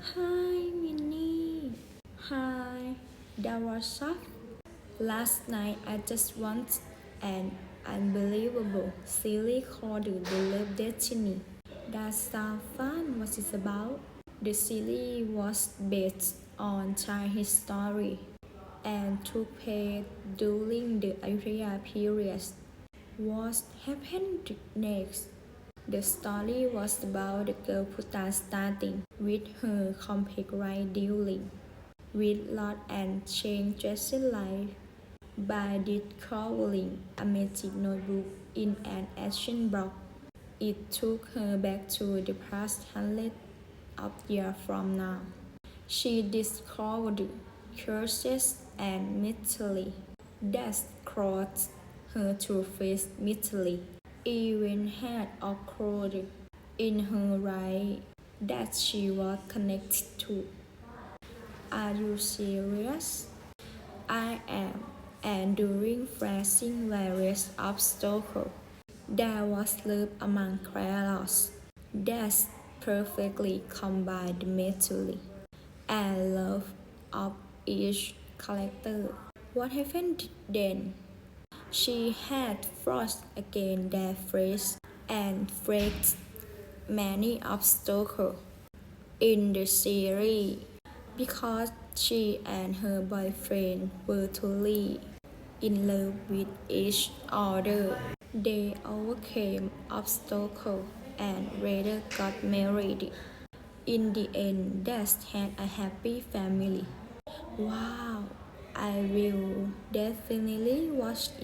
Hi, Minnie. Hi, Darasha. Last night I just watched an unbelievable series called The Love Destiny. That sounds fun. It's about? The series was based on Thai history and took place during the Ayutthaya period. What happened next? The story was about the girl Puta starting with her complex life dealing with loss and changing life by discovering a magic notebook in an ancient block. It took her back to the past hundred of years from now. She discovered curses and mystery that caused her to face mystery. Even had occurred in her life that she was connected to. Are you serious? I am. And during facing various obstacles, there was love among chaos that perfectly combined mystery and love of each character. What happened then? She had fought against their face and faced many obstacles in the series because she and her boyfriend were truly in love with each other. They overcame obstacles and later got married. In the end, they had a happy family. Wow, I will definitely watch it.